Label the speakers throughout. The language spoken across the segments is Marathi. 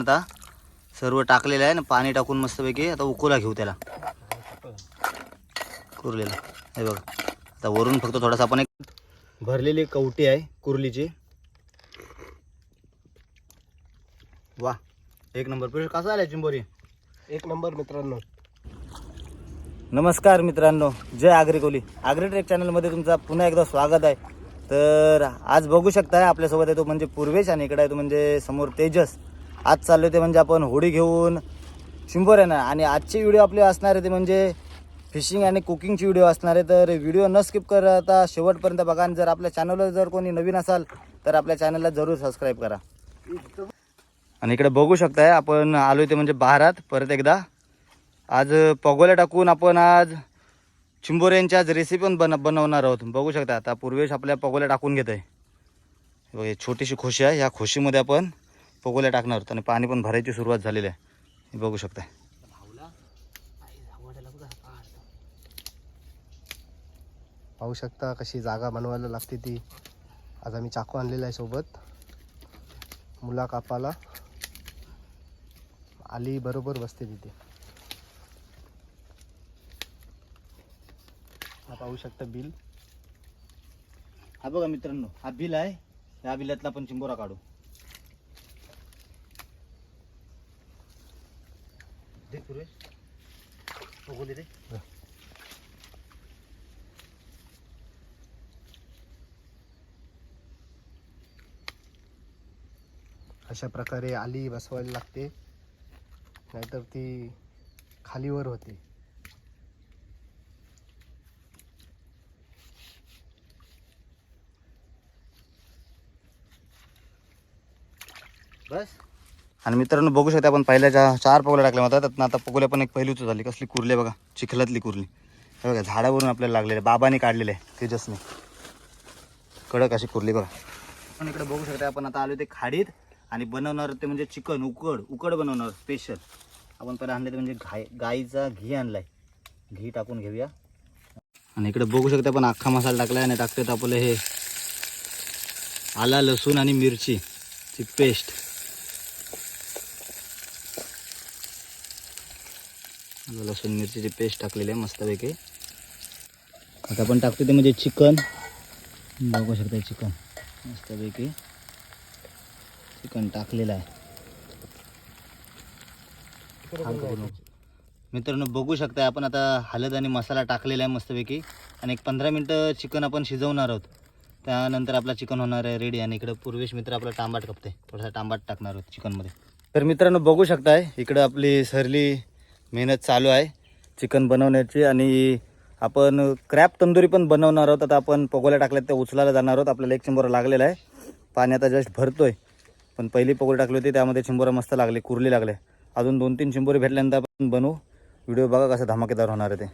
Speaker 1: आता सर्व टाकलेलं आहे ना पाणी टाकून मस्तपैकी आता उकोला घेऊ त्याला. कुरलेला. हे बघा आता वरून फक्त थोडासा आपण एक भरलेली कवटी आहे कुर्लीची. वा एक नंबर. पण कसा आलाय चिंबोरी?
Speaker 2: एक नंबर मित्रांनो.
Speaker 1: नमस्कार मित्रांनो जय आगरी कोली. आगरी ट्रेक चॅनलमध्ये तुमचा पुन्हा एकदा स्वागत आहे. तर आज बघू शकताय आपल्यासोबत आहे तो म्हणजे पूर्वेश आणि इकडे आहे तो म्हणजे समोर तेजस. आज चाललो ते म्हणजे आपण होडी घेऊन. चिंबोऱ्यानं आणि आजचे व्हिडिओ आपले असणार आहे ते म्हणजे फिशिंग आणि कुकिंगची व्हिडिओ असणार आहे. तर व्हिडिओ न स्किप करता शेवटपर्यंत बघा. आणि जर आपल्या चॅनलवर जर कोणी नवीन असाल तर आपल्या चॅनलला जरूर सबस्क्राईब करा. आणि इकडे बघू शकताय आपण आलो ते म्हणजे बारात परत एकदा. आज पगोल्या टाकून आपण आज चिंबोऱ्यांची आज रेसिपी पण बन बनवणार आहोत. बघू शकता आता पूर्वेश आपल्या पगोल्या टाकून घेत आहे बघा, छोटीशी खोशी आहे. ह्या खोशीमध्ये आपण पगोल्या टाकणार आणि पाणी पण भरायची सुरुवात झालेली आहे. हे बघू शकता
Speaker 2: पाहू शकता कशी जागा बनवायला लागते ती. आज आम्ही चाकू आणलेला आहे सोबत. मुला कापाला. आली बरोबर बसते तिथे. हा पाहू शकता बिल.
Speaker 1: हा बघा मित्रांनो हा बिल आहे. ह्या बिलातला आपण चिंबोरा काढू. पूर्वेश पगोले दे
Speaker 2: अशा प्रकारे आली बसवायला लागते. नाहीतर ती खालीवर होते.
Speaker 1: बस. आणि मित्रांनो बघू शकता आपण पहिल्याच्या चार पगोल्या टाकल्या होत्या त्यातनं आता पगोल्या पण एक पहिलीच झाली. कसली कुरली बघा चिखलातली कुरली. हे बघा झाडावरून आपल्याला लागलेले बाबाने काढलेले आहे तेजसने. कडक अशी कुरली बघा. पण इकडे बघू शकता आपण आता आलो ते खाडीत आणि बनवणार ते म्हणजे चिकन उकड उकड बनवणार स्पेशल आपण पहिला आणले ते म्हणजे गाय गाईचा घी आणलाय. घी टाकून घेऊया. आणि इकडे बघू शकता आपण अख्खा मसाला टाकलाय आणि टाकतात आपलं हे आला लसूण आणि मिरची ची पेस्ट लसूण मिरचीची पेस्ट टाकलेली आहे मस्तपैकी. आता आपण टाकतो ते म्हणजे चिकन. बघू शकता चिकन. मस्तपैकी चिकन टाकलेलं आहे. मित्रांनो बघू शकता आपण आता हळद आणि मसाला टाकलेला आहे मस्तपैकी. आणि एक पंधरा मिनटं चिकन आपण शिजवणार आहोत. त्यानंतर आपला चिकन होणार आहे रेडी आणि इकडं पूर्वेश मित्र आपला टांबाट कापते थोडासा टांबाट टाकणार आहोत चिकनमध्ये. तर मित्रांनो बघू शकताय इकडं आपली सरली मेहनत चालू आहे चिकन बनवण्याची आणि आपण क्रॅप तंदुरी पण बनवणार आहोत. आता आपण पगोल्या टाकल्यात त्या उचलायला जाणार आहोत. आपल्याला एक चिंबोरा लागलेला आहे. पाणी आता जस्ट भरतोय. पण पहिली पगोली टाकली होती त्यामध्ये चिंबोरा मस्त लागले कुरली लागले. अजून दोन तीन चिंबोरी भेटल्यानंतर आपण बनवू. व्हिडिओ बघा कसं धमाकेदार होणार आहे ते.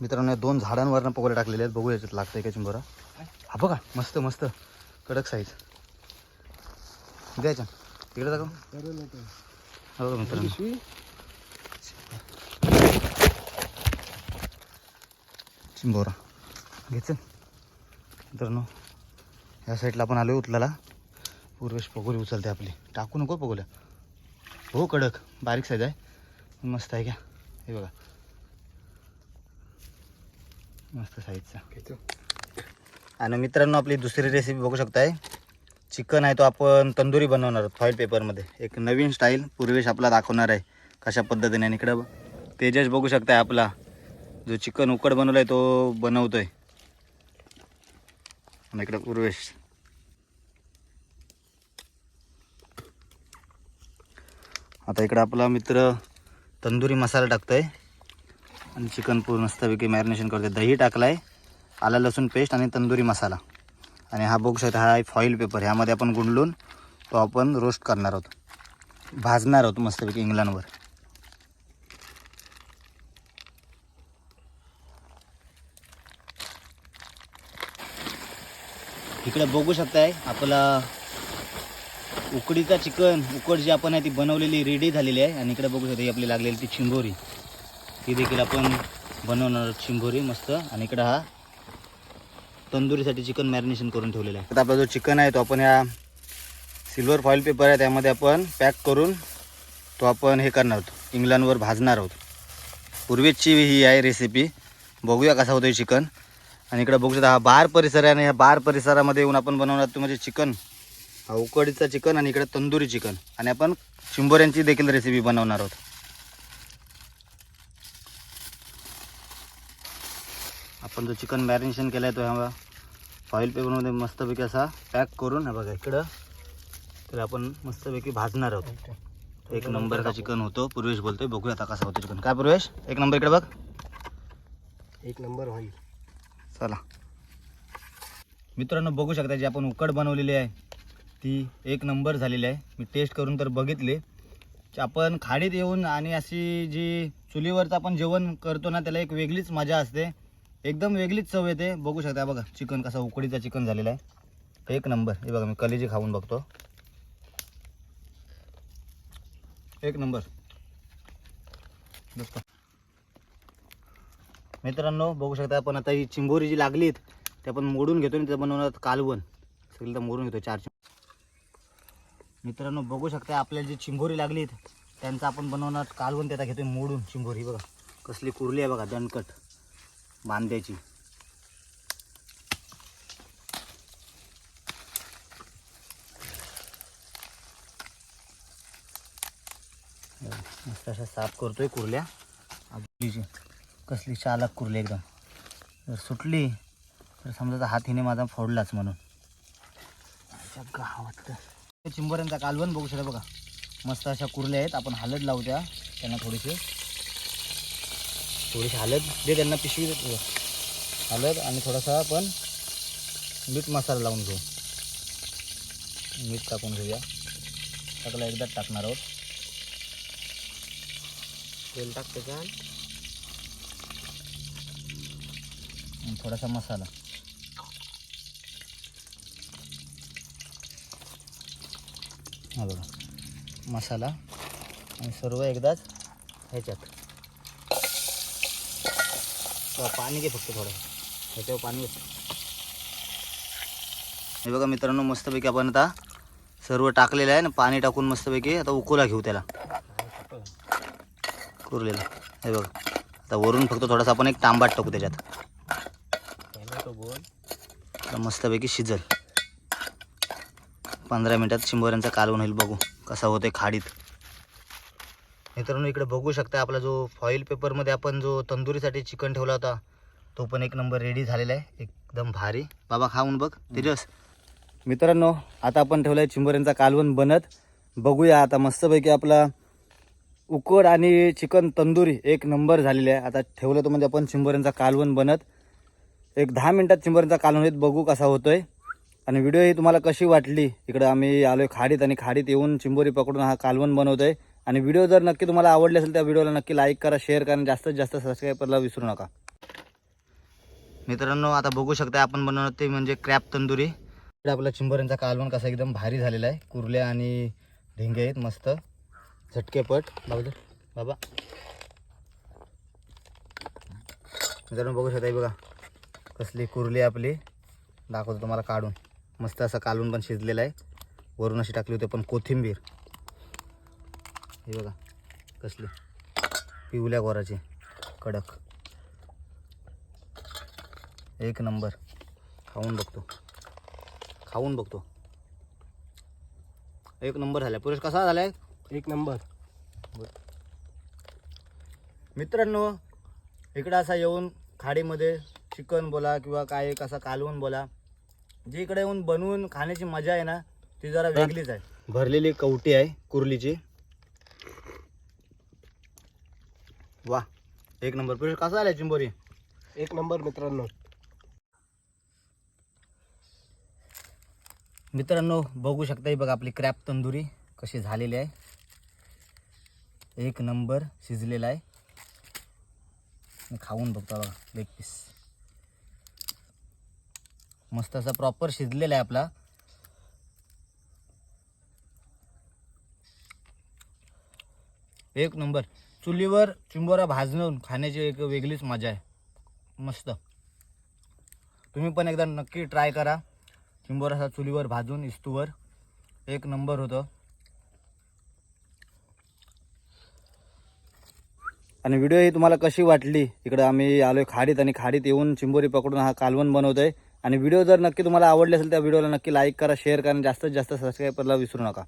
Speaker 1: मित्रांनो दोन झाडांवरनं पगोले टाकलेले आहेत. बघू याच्यात आहे का चिंबोरा. हा बघा. मस्त मस्त. कडक साईज द्यायच्या तिकडे दाखव हो मित्रांनो चिंबोरा घ्यायचं मित्रांनो ह्या साईडला आपण आलो उचलाला पूर्वेश पगोली उचलते आपली. टाकू नको पगोल्या. हो कडक. बारीक साईज आहे. मस्त आहे का? हे बघा. मस्त साईजचा आणि मित्रांनो आपली दुसरी रेसिपी बघू शकताय. चिकन आहे तो आपण तंदुरी बनवणार आहोत फॉईल पेपरमध्ये एक नवीन स्टाईल पूर्वेश आपला दाखवणार आहे. कशा पद्धतीने आणि इकडं तेजस बघू शकताय आपला. जो चिकन उकड बनवला आहे तो बनवतोय. आणि इकडं पूर्वेश. आता इकडं आपला मित्र तंदुरी मसाला टाकतोय. आणि चिकन पूर्ण मस्तपैकी मॅरिनेशन करतोय. दही टाकलाय. आला लसूण पेस्ट आणि तंदुरी मसाला. आणि हा बघू शकता हा फॉईल पेपर ह्यामध्ये आपण गुंडलून तो आपण रोस्ट करणार आहोत. भाजणार आहोत मस्तपैकी इंग्लंडवर. इकडे बघू शकताय आपला उकडीचा चिकन उकड जी आपण आहे ती बनवलेली रेडी झालेली आहे. आणि इकडे बघू शकता ही आपली लागलेली ती चिंबोरी ती देखील आपण बनवणार आहोत चिंबोरी मस्त. आणि इकडं हा तंदुरीसाठी चिकन मॅरिनेशन करून ठेवलेलं आहे. आता आपला जो चिकन आहे तो आपण या सिल्वर फॉईल पेपर आहे त्यामध्ये आपण पॅक करून तो आपण हे करणार आहोत. इंग्लंडवर भाजणार आहोत. पूर्वीची ही आहे रेसिपी बघूया कसा होतो चिकन. आणि इकडे बघू शकता हा बार परिसर आहे आणि ह्या बार परिसरामध्ये येऊन आपण बनवणार आहोत म्हणजे चिकन. हा उकडीचा चिकन आणि इकडे तंदुरी चिकन. आणि आपण चिंबोऱ्यांची देखील रेसिपी बनवणार आहोत. आपण जो चिकन मॅरिनेशन केला आहे तो ह्या फॉईल पेपरमध्ये मस्तपैकी असा पॅक करून हा बघा इकडं. त्याला आपण मस्तपैकी भाजणार आहोत. एक नंबरचा चिकन होतो. पूर्वेश बोलतोय. बघूया आता कसा होतो चिकन काय पूर्वेश? एक नंबर इकडे बघ.
Speaker 2: एक नंबर होईल.
Speaker 1: चला. मित्रांनो बघू शकता जी आपण उकड बनवलेली आहे ती एक नंबर झालेली आहे. मी टेस्ट करून तर बघितले. आपण खाडीत येऊन आणि अशी जी चुलीवरचं आपण जेवण करतो ना त्याला एक वेगळीच मजा असते. एकदम वेगळीच चव येते. बघू शकता बघा चिकन कसा उकडीचा चिकन झालेला आहे. एक नंबर. हे बघा मी कलेजी खाऊन बघतो. एक नंबर. मित्रांनो बघू शकता आपण आता ही चिंबोरी जी लागलीत ते आपण मोडून घेतो आणि ते बनवणार कालवण. सगळी तर मोडून घेतो चार मित्रांनो बघू शकता आपल्याला जी चिंबोरी लागलीत त्यांचं आपण बनवणार कालवण. त्याचा घेतोय मोडून चिंबोरी. बघा कसली कुरली आहे बघा दणकट. बांध्याची मस्त अशा साफ करतोय कुर्ल्या. आपलीची कसली चालक कुरली एकदम. जर सुटली तर समजा हात हिने माझा फोडलाच म्हणून. अच्छा गावात कालवण बघू शकता बघा. मस्त अशा कुरल्या आहेत. आपण हालत लावू त्या त्यांना थोडीशी थोडीशी हलद दे त्यांना पिशवी. हलद आणि थोडासा आपण मीठ मसाला लावून घेऊ. मीठ टाकून घेऊया. टाकला एकदाच टाकणार आहोत.
Speaker 2: तेल टाकते का?
Speaker 1: आणि थोडासा मसाला. हा बघा. मसाला. आणि सर्व एकदाच ह्याच्यात. पाणी घे फक्त थोडं. ह्याच्यावर पाणी हे बघा मित्रांनो मस्तपैकी आपण आता सर्व टाकलेलं आहे ना पाणी टाकून मस्तपैकी आता उकोला घेऊ त्याला. कुरलेला. हे बघा. आता वरून फक्त थोडासा आपण एक तांबाट टाकू त्याच्यात. मस्तपैकी शिजल. पंधरा मिनटात शिंबोऱ्यांचा कालवण होईल बघू कसा होते खाडीत. मित्रांनो इकडे बघू शकता आपला जो फॉईल पेपरमध्ये आपण जो तंदुरीसाठी चिकन ठेवला होता तो पण एक नंबर रेडी झालेला आहे. एकदम भारी. बाबा खाऊन बघ. तेजस. मित्रांनो आता आपण ठेवलं आहे चिंबोऱ्यांचा कालवण बनत. बघूया आता मस्तपैकी आपला उकड आणि चिकन तंदुरी एक नंबर झालेली आहे. आता ठेवलं तर म्हणजे आपण चिंबोऱ्यांचा कालवण बनत. एक दहा मिनटात चिंबोऱ्यांचा कालवण होईल. बघू कसा होतोय. आणि व्हिडिओ ही तुम्हाला कशी वाटली? इकडं आम्ही आलोय खाडीत आणि खाडीत येऊन चिंबोरी पकडून हा कालवण बनवतोय. आणि व्हिडिओ जर नक्की तुम्हाला आवडले असेल त्या व्हिडिओला नक्की लाईक करा शेअर करा आणि जास्तीत जास्त सबस्क्राईब करायला विसरू नका. मित्रांनो आता बघू शकता आपण बनवत ते म्हणजे क्रॅप तंदुरी. आपला चिंबोऱ्यांचा कालवण कसा एकदम भारी झालेला आहे. कुर्ल्या आणि ढिंगे आहेत मस्त. झटकेपट. बाबा बाबा. मित्रांनो बघू शकता बघा. कसली कुरली आपली. दाखवतो तुम्हाला काढून. मस्त असं कालवून पण शिजलेलं आहे. वरून अशी टाकली होती पण कोथिंबीर. हे बघा कसली? पिवल्या गोराची कडक. एक नंबर. खाऊन बघतो. खाऊन बघतो. एक नंबर झाला पुरुष कसा झालाय?
Speaker 2: एक नंबर.
Speaker 1: मित्रांनो इकडं असा येऊन खाडीमध्ये चिकन बोला किंवा काय एक असा कालवण बोला. जी इकडे येऊन बनवून खाण्याची मजा आहे ना ती जरा वेगळीच आहे. भरलेली कवटी आहे कुर्लीची. वा. एक नंबर. पुरुष कसा आलाय चिंबोरी?
Speaker 2: एक नंबर मित्रांनो.
Speaker 1: मित्रांनो बघू शकता ही बघा आपली क्रॅप तंदुरी कशी झालेली आहे. एक नंबर शिजलेला आहे. खाऊन बघतो बघा लेग पीस मस्त असा प्रॉपर शिजलेला आहे आपला. एक नंबर. चुलीवर चिंबोरा भाजून खाण्याची एक वेगळीच मजा आहे. मस्त. तुम्ही पण एकदा नक्की ट्राय करा. चिंबोरा चुलीवर भाजून इस्तूवर. एक नंबर होतं. आणि व्हिडिओ ही तुम्हाला कशी वाटली? इकडं आम्ही आलोय खाडीत आणि खाडीत येऊन चिंबोरी पकडून हा कालवण बनवतोय. आणि व्हिडिओ जर नक्की तुम्हाला आवडले असेल त्या व्हिडिओला नक्की लाईक करा शेअर करा आणि जास्तीत जास्त सबस्क्राईब करायला विसरू नका.